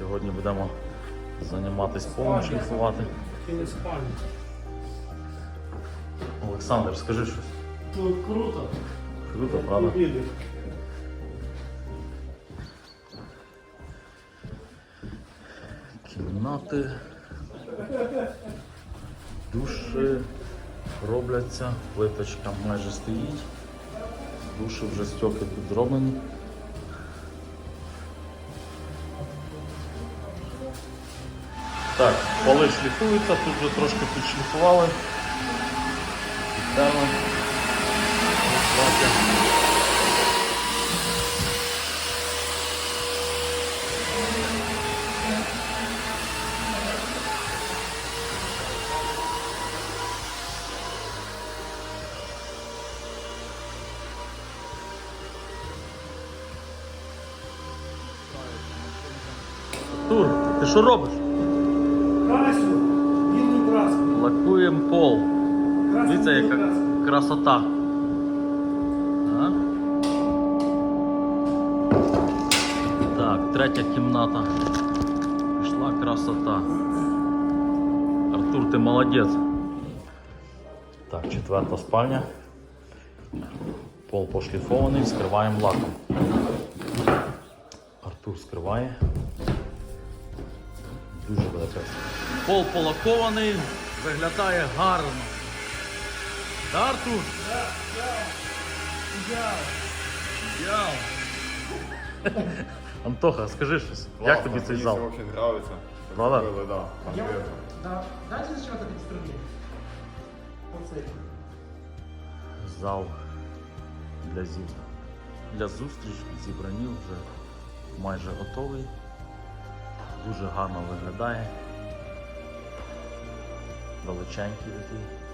Сьогодні будемо займатися полом шліфувати. Олександр, скажи щось. Ну, круто. Круто, правда? Обіди. Кімнати. Душі робляться, плиточка майже стоїть. Душі вже стьоки тут Так, поли шліфуються, тут вже трошки підшліфували. Підтерли. Тур, ти що робиш? Красю. Білою краскою. Лакуємо пол. Красною Дивіться, білою яка краскою. красота. А? Так, третя кімната. Пішла красота. Артур, ти молодець. Так, четверта спальня. Пол пошліфований, скриваємо лаком. Артур скриває. Дуже буде красиво. Пол полакований, Виглядає гарно. Да, Артур? Антоха, скажи щось. Як тобі цей зал? Мне очень нравится. Правда? Было, да. Да. Знаєте, за чого такий інструмент? Оцей. Зал для зі... для зустріч зібрані вже майже готовий. Дуже гарно виглядає. Volochenko with you.